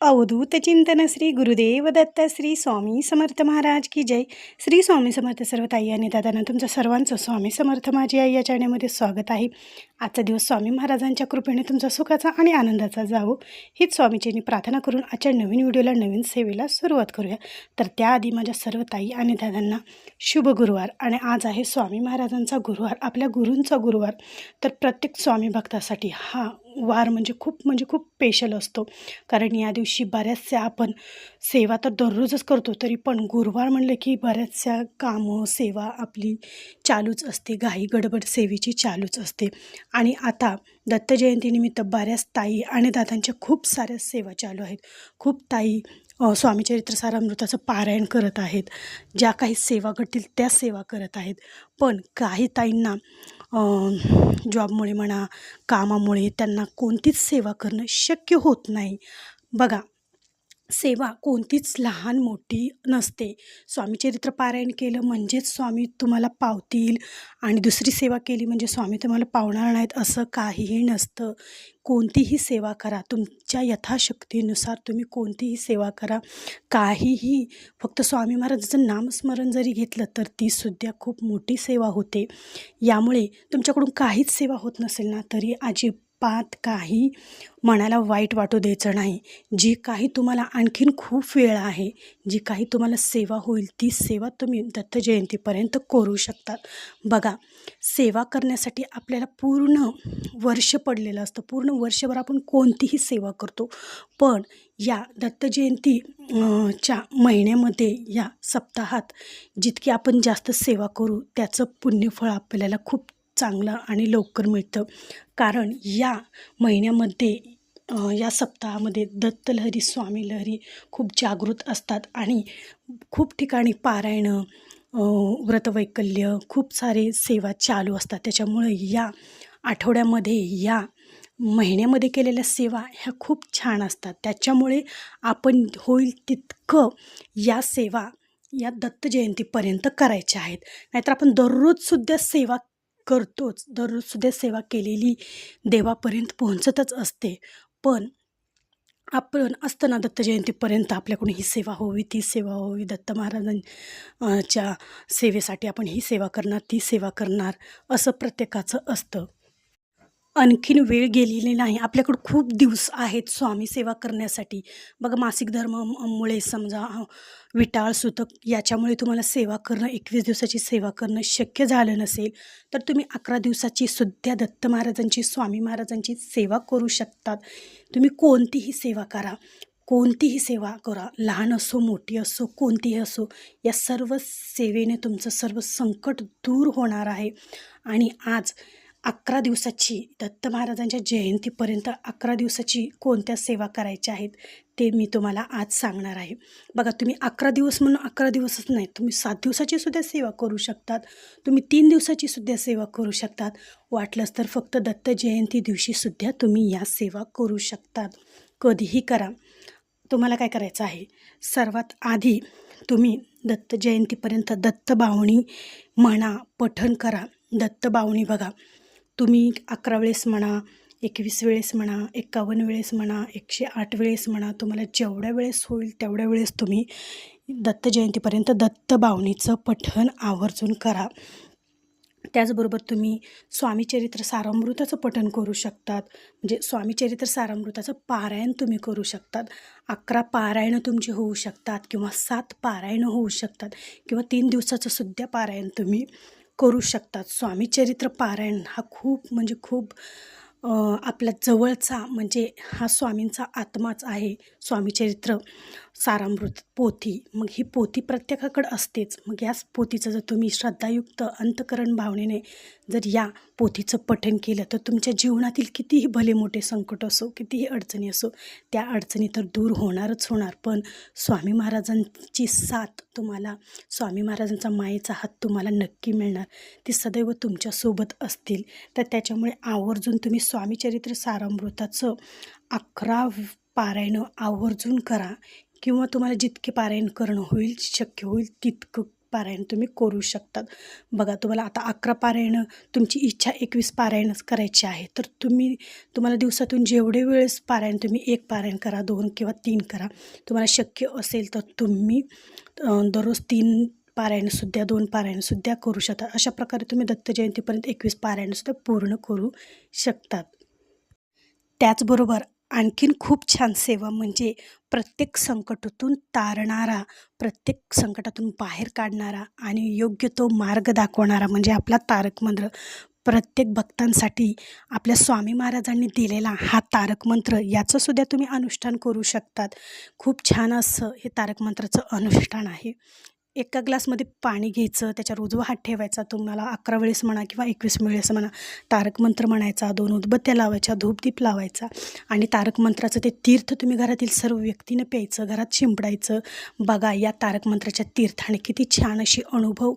अवधूत चिंतन श्री गुरुदेव दत्त श्री स्वामी समर्थ महाराज की जय. श्री स्वामी समर्थ सर्व ताई आणि दादांना तुमचं सर्वांचं स्वामी समर्थ माझी आई या चॅनलमध्ये स्वागत आहे. आजचा दिवस स्वामी महाराजांच्या कृपेने तुमचा सुखाचा आणि आनंदाचा जावो. हीच स्वामीचीनी प्रार्थना करून आजच्या नवीन व्हिडिओला नवीन सेवेला सुरुवात करूया. तर त्याआधी माझ्या सर्व ताई आणि दादांना शुभ गुरुवार आणि आज आहे स्वामी महाराजांचा गुरुवार आपल्या गुरूंचा गुरुवार. तर प्रत्येक स्वामी भक्तासाठी हा वार म्हणजे खूप म्हणजे खूप स्पेशल असतो. कारण या दिवशी बऱ्याचशा आपण सेवा तर दररोजच करतो तरी पण गुरुवार म्हणलं की बऱ्याचशा कामं सेवा आपली चालूच असते. घाई गडबड सेवेची चालूच असते. आणि आता दत्त जयंतीनिमित्त बऱ्याच ताई आणि दादांच्या खूप साऱ्या सेवा चालू आहेत. खूप ताई स्वामीचरित्र सारामृताचं पारायण करत आहेत. ज्या काही सेवा घडतील त्या सेवा करत आहेत. पण काही ताईंना जॉबमुळे म्हणा कामामुळे त्यांना कोणतीच सेवा करणं शक्य होत नाही. बघा सेवा कोणतीच लहान मोठी नसते. स्वामीचरित्र पारायण केलं म्हणजेच स्वामी तुम्हाला पावतील आणि दुसरी सेवा केली म्हणजे स्वामी तुम्हाला पावणार नाहीत असं काहीही नसतं. कोणतीही सेवा करा. तुमच्या यथाशक्तीनुसार तुम्ही कोणतीही सेवा करा. काहीही फक्त स्वामी महाराजाचं नामस्मरण जरी घेतलं तर तीसुद्धा खूप मोठी सेवा होते. यामुळे तुमच्याकडून काहीच सेवा होत नसेल ना तरी पात काही मनाला वाईट वाटू द्यायचं नाही. जी काही तुम्हाला आणखीन खूप वेळ आहे जी काही तुम्हाला सेवा होईल ती सेवा तुम्ही दत्त जयंतीपर्यंत करू शकतात बघा सेवा करण्यासाठी आपल्याला पूर्ण वर्ष पडलेलं असतं. पूर्ण वर्षभर आपण कोणतीही सेवा करतो. पण या दत्त जयंती च्या महिन्यामध्ये या सप्ताहात जितकी आपण जास्त सेवा करू त्याचं पुण्यफळ आपल्याला खूप चांगलं आणि लवकर मिळतं. कारण या महिन्यामध्ये या सप्ताहामध्ये दत्त लहरी स्वामी लहरी खूप जागृत असतात आणि खूप ठिकाणी पारायणं व्रतवैकल्य खूप सारे सेवा चालू असतात. त्याच्यामुळे या आठवड्यामध्ये या महिन्यामध्ये केलेल्या सेवा ह्या खूप छान असतात. त्याच्यामुळे आपण होईल तितकं या सेवा या दत्त जयंतीपर्यंत करायच्या आहेत. नाहीतर आपण दररोजसुद्धा सेवा करतोच. दररोजसुद्धा सेवा केलेली देवापर्यंत पोहोचतच असते. पण आपण असताना दत्तजयंतीपर्यंत दत्त जयंतीपर्यंत आपल्याकडून ही सेवा होवी ती सेवा होवी. दत्त महाराजांच्या सेवेसाठी आपण ही सेवा करणार ती सेवा करणार असं प्रत्येकाचं असतं. आणखीन वेळ गेलेली नाही. आपल्याकडं खूप दिवस आहेत स्वामी सेवा करण्यासाठी. बघा मासिक धर्मामुळे समजा विटाळ सुतक याच्यामुळे तुम्हाला सेवा करणं एकवीस दिवसाची सेवा करणं शक्य झालं नसेल तर तुम्ही अकरा दिवसाची सुद्धा दत्त महाराजांची स्वामी महाराजांची सेवा करू शकतात. तुम्ही कोणतीही सेवा करा. कोणतीही सेवा करा. लहान असो मोठी असो कोणतीही असो या सर्व सेवेने तुमचं सर्व संकट दूर होणार आहे. आणि आज अकरा दिवसाची दत्त महाराजांच्या जयंतीपर्यंत अकरा दिवसाची कोणत्या सेवा करायच्या आहेत ते मी तुम्हाला आज सांगणार आहे. बघा तुम्ही अकरा दिवस म्हणून अकरा दिवसच नाही तुम्ही सात दिवसाची सुद्धा सेवा करू शकतात तुम्ही तीन दिवसाची सुद्धा सेवा करू शकतात. वाटलंच तर फक्त दत्त जयंती दिवशी सुद्धा तुम्ही या सेवा करू शकतात. कधीही करा. तुम्हाला काय करायचं आहे? सर्वात आधी तुम्ही दत्त जयंतीपर्यंत दत्त बावणी म्हणा पठण करा. दत्त बावणी बघा तुम्ही अकरा वेळेस म्हणा एकवीस वेळेस म्हणा एकावन्न वेळेस म्हणा एकशे आठ वेळेस म्हणा तुम्हाला जेवढ्या वेळेस होईल तेवढ्या वेळेस तुम्ही दत्त जयंतीपर्यंत दत्त बावणीचं पठण आवर्जून करा. त्याचबरोबर तुम्ही स्वामीचरित्र सारामृताचं पठण करू शकतात. म्हणजे स्वामीचरित्र सारामृताचं पारायण तुम्ही करू शकतात. अकरा पारायणं तुमची होऊ शकतात किंवा सात पारायणं होऊ शकतात किंवा तीन दिवसाचं सुद्धा पारायण तुम्ही करू शकतात. स्वामीचरित्र पारायण हा खूप म्हणजे खूप आपल्या जवळचा म्हणजे हा स्वामींचा आत्माच आहे. स्वामीचरित्र सारामृत पोथी. मग ही पोथी प्रत्येकाकडं असतेच. मग याच पोथीचं जर तुम्ही श्रद्धायुक्त अंतकरण भावनेने जर या पोथीचं पठण केलं तर तुमच्या जीवनातील कितीही भले मोठे संकट असो कितीही अडचणी असो त्या अडचणी तर दूर होणारच होणार. पण स्वामी महाराजांची साथ तुम्हाला स्वामी महाराजांचा मायेचा हात तुम्हाला नक्की मिळणार. ते सदैव तुमच्यासोबत असतील. तर त्याच्यामुळे आवर्जून तुम्ही स्वामीचरित्र सारामृताचं अकरा पारायणं आवर्जून करा. किंवा तुम्हाला जितके पारायण करणं होईल शक्य होईल तितकं पारायण तुम्ही करू शकतात. बघा तुम्हाला आता अकरा पारायणं तुमची इच्छा एकवीस पारायणच करायची आहे तर तुम्ही तुम्हाला दिवसातून जेवढे वेळेस पारायण तुम्ही एक पारायण करा दोन किंवा तीन करा तुम्हाला शक्य असेल तर तुम्ही दररोज तीन पारायणसुद्धा दोन पारायणसुद्धा करू शकता. अशा प्रकारे तुम्ही दत्त जयंतीपर्यंत एकवीस पारायणसुद्धा पूर्ण करू शकतात. त्याचबरोबर आणखीन खूप छान सेवा म्हणजे प्रत्येक संकटातून तारणारा प्रत्येक संकटातून बाहेर काढणारा आणि योग्य तो मार्ग दाखवणारा म्हणजे आपला तारक मंत्र. प्रत्येक भक्तांसाठी आपल्या स्वामी महाराजांनी दिलेला हा तारक मंत्र याचंसुद्धा तुम्ही अनुष्ठान करू शकतात. खूप छान असं हे तारक मंत्राचं अनुष्ठान आहे. एका ग्लासमध्ये पाणी घ्यायचं त्याच्यावर उजवा हात ठेवायचा तुम्हाला अकरा वेळेस म्हणा किंवा एकवीस वेळेस म्हणा तारक मंत्र म्हणायचा दोन उदबत्त्या लावायच्या धूपदीप लावायचा आणि तारक मंत्राचं ते तीर्थ तुम्ही घरातील सर्व व्यक्तीनं प्यायचं घरात शिंपडायचं. बघा या तारक मंत्राच्या तीर्थाने किती छान अशी अनुभव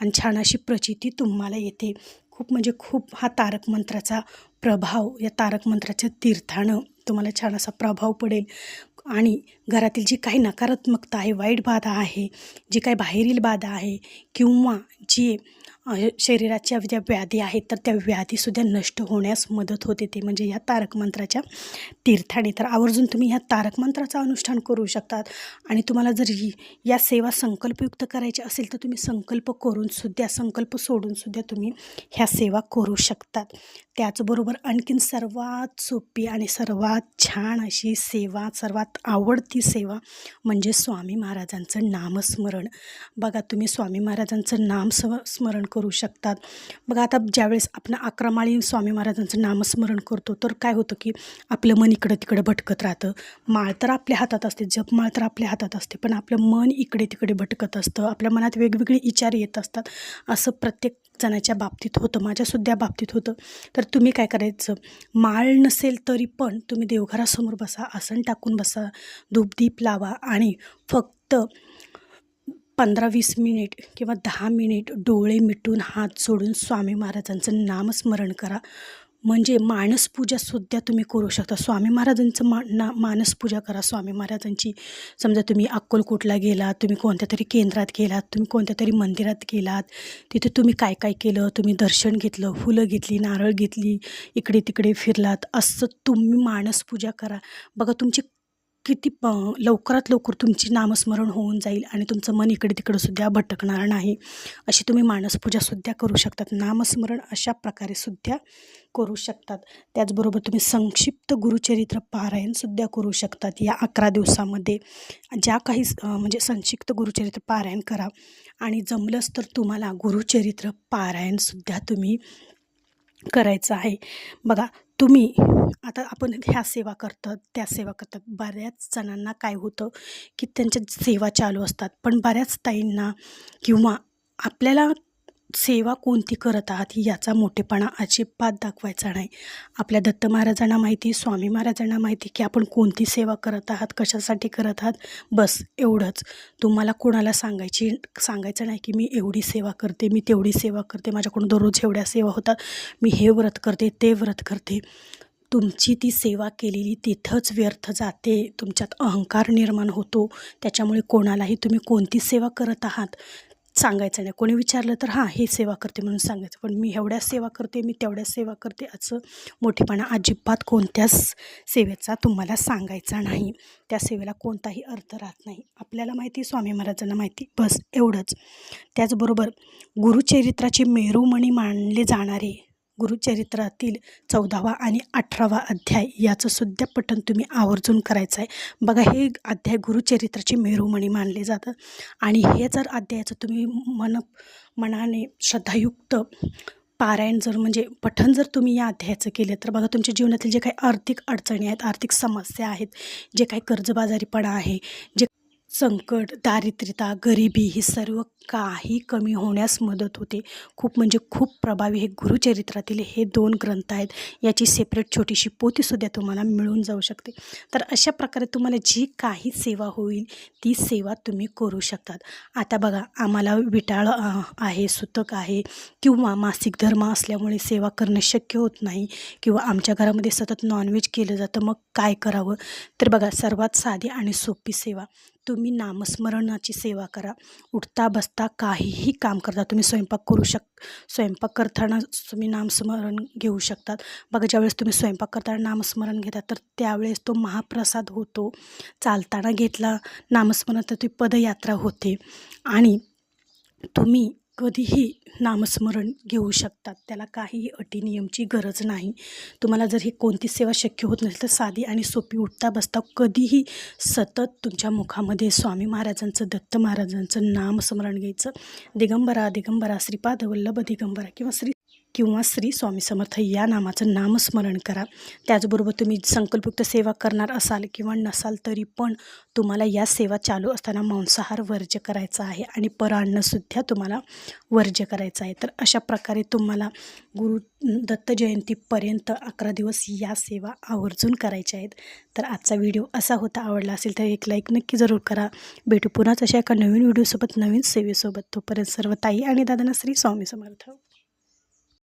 आणि छान अशी प्रचिती तुम्हाला येते. खूप म्हणजे खूप हा तारक मंत्राचा प्रभाव या तारक मंत्राच्या तीर्थानं तुम्हाला छान असा प्रभाव पडेल. आणि घरातील जी काही नकारात्मकता आहे वाईट बाधा आहे जी काही बाहेरील बाधा आहे किंवा जी शरीराच्या ज्या व्याधी आहेत तर त्या व्याधीसुद्धा नष्ट होण्यास मदत होते ते. म्हणजे ह्या तारक मंत्राच्या तीर्थाने. तर आवर्जून तुम्ही ह्या तारक मंत्राचं अनुष्ठान करू शकतात. आणि तुम्हाला जर या सेवा संकल्पयुक्त करायची असेल तर तुम्ही संकल्प करूनसुद्धा संकल्प सोडूनसुद्धा तुम्ही ह्या सेवा करू शकतात. त्याचबरोबर आणखीन सर्वात सोपी आणि सर्वात छान अशी सेवा सर्वात आवडती सेवा म्हणजे स्वामी महाराजांचं नामस्मरण. बघा तुम्ही स्वामी महाराजांचं नाम स्मरण करू करू शकतात. बघा आता ज्यावेळेस आपण अकरा स्वामी महाराजांचं नामस्मरण करतो तर काय होतं की आपलं मन इकडं तिकडं भटकत राहतं. माळ तर आपल्या हातात असते जपमाळ तर आपल्या हातात असते पण आपलं मन इकडे तिकडे भटकत असतं. आपल्या मनात वेगवेगळे विचार येत असतात. असं प्रत्येक जणाच्या बाबतीत होतं माझ्यासुद्धा बाबतीत होतं. तर तुम्ही काय करायचं? माळ नसेल तरी पण तुम्ही देवघरासमोर बसा आसन टाकून बसा धूपदीप लावा आणि फक्त पंधरा वीस मिनिट किंवा दहा मिनिट डोळे मिटून हात जोडून स्वामी महाराजांचं नामस्मरण करा. म्हणजे मानसपूजासुद्धा तुम्ही करू शकता. स्वामी महाराजांचं मा ना मानसपूजा करा. स्वामी महाराजांची समजा तुम्ही अक्कलकोटला गेलात तुम्ही कोणत्या तरी केंद्रात गेलात तुम्ही कोणत्या तरी मंदिरात गेलात तिथे तुम्ही काय काय केलं? तुम्ही दर्शन घेतलं फुलं घेतली नारळ घेतली इकडे तिकडे फिरलात असं तुम्ही मानसपूजा करा. बघा तुमची किती प लवकरात लवकर तुमची नामस्मरण होऊन जाईल आणि तुमचं मन इकडे तिकडंसुद्धा भटकणार नाही. अशी तुम्ही मानसपूजासुद्धा करू शकतात. नामस्मरण अशा प्रकारे सुद्धा करू शकतात. त्याचबरोबर तुम्ही संक्षिप्त गुरुचरित्र पारायणसुद्धा करू शकतात या अकरा दिवसामध्ये. ज्या काही म्हणजे संक्षिप्त गुरुचरित्र पारायण करा आणि जमलंच तर तुम्हाला गुरुचरित्र पारायणसुद्धा तुम्ही करायचं आहे. बघा तुम्ही आता आपण ह्या सेवा करतात त्या सेवा करतात. बऱ्याच जणांना काय होतं की त्यांच्या सेवा चालू असतात. पण बऱ्याच ताईंना किंवा आपल्याला सेवा कोणती करत आहात याचा मोठेपणा अजिबात दाखवायचा नाही. आपल्या दत्त महाराजांना माहिती स्वामी महाराजांना माहिती की आपण कोणती सेवा करत आहात कशासाठी करत आहात? बस एवढंच. तुम्हाला कोणाला सांगायची सांगायचं नाही की मी एवढी सेवा करते मी तेवढी सेवा करते माझ्याकडून दररोज एवढ्या सेवा होतात मी हे व्रत करते ते व्रत करते. तुमची ती सेवा केलेली तिथंच व्यर्थ जाते तुमच्यात अहंकार निर्माण होतो त्याच्यामुळे कोणालाही तुम्ही कोणती सेवा करत आहात? सांगायचं नाही. कोणी विचारलं तर हां हे सेवा करते म्हणून सांगायचं. पण मी एवढ्या सेवा करते मी तेवढ्या सेवा करते असं मोठेपणा अजिबात कोणत्याच सेवेचा तुम्हाला सांगायचा नाही. त्या सेवेला कोणताही अर्थ राहत नाही. आपल्याला माहिती स्वामी महाराजांना माहिती बस एवढंच. त्याचबरोबर गुरुचरित्राचे मेरुमणी मानले जाणारे गुरुचरित्रातील चौदावा आणि अठरावा अध्याय याचं सुद्धा पठण तुम्ही आवर्जून करायचं आहे बघा हे अध्याय गुरुचरित्राची मेरुमणी मानले जातात आणि हे जर अध्यायाचं तुम्ही मन मनाने श्रद्धायुक्त पारायण जर म्हणजे पठण जर तुम्ही या अध्यायाचं केलं तर बघा तुमच्या जीवनातील जे काही आर्थिक अडचणी आहेत आर्थिक समस्या आहेत जे काही कर्जबाजारीपणा आहे जे संकट दारिद्र्यता गरिबी ही सर्व काही कमी होण्यास मदत होते. खूप म्हणजे खूप प्रभावी हे गुरुचरित्रातील हे दोन ग्रंथ आहेत. याची सेपरेट छोटीशी पोतीसुद्धा तुम्हाला मिळून जाऊ शकते. तर अशा प्रकारे तुम्हाला जी काही सेवा होईल ती सेवा तुम्ही करू शकतात. आता बघा आम्हाला विटाळ आहे सुतक आहे किंवा मासिक धर्म असल्यामुळे सेवा करणं शक्य होत नाही किंवा आमच्या घरामध्ये सतत नॉनव्हेज केलं जातं मग काय करावं? तर बघा सर्वात साधी आणि सोपी सेवा. तुम्ही नामस्मरणाची सेवा करा. उठता बसता काहीही काम करता. तुम्ही स्वयंपाक करू शक स्वयंपाक करताना तुम्ही नामस्मरण घेऊ शकतात बघा ज्यावेळेस तुम्ही स्वयंपाक करताना नामस्मरण घेता तर त्यावेळेस तो महाप्रसाद होतो. चालताना घेतला नामस्मरण तर ती पदयात्रा होते. आणि तुम्ही कधीही नामस्मरण घेऊ शकतात. त्याला काहीही अटी नियमची गरज नाही. तुम्हाला जर ही कोणती सेवा शक्य होत नसेल तर साधी आणि सोपी उठता बसता कधीही सतत तुमच्या मुखामध्ये स्वामी महाराजांचं दत्त महाराजांचं नामस्मरण घ्यायचं. दिगंबरा दिगंबरा श्रीपाद वल्लभ दिगंबरा किंवा श्री किंवा श्री स्वामी समर्थ या नामाचं नामस्मरण करा. त्याचबरोबर तुम्ही संकल्पयुक्त सेवा करणार असाल किंवा नसाल तरी पण तुम्हाला या सेवा चालू असताना मांसाहार वर्ज्य करायचा आहे आणि परान्नसुद्धा तुम्हाला वर्ज्य करायचं आहे. तर अशा प्रकारे तुम्हाला गुरु दत्त जयंतीपर्यंत अकरा दिवस या सेवा आवर्जून करायच्या आहेत. तर आजचा व्हिडिओ असा होता आवडला असेल तर एक लाईक नक्की जरूर करा. भेटू पुन्हाच अशा एका नवीन व्हिडिओसोबत नवीन सेवेसोबत. तोपर्यंत सर्व ताई आणि दादांना श्री स्वामी समर्थ.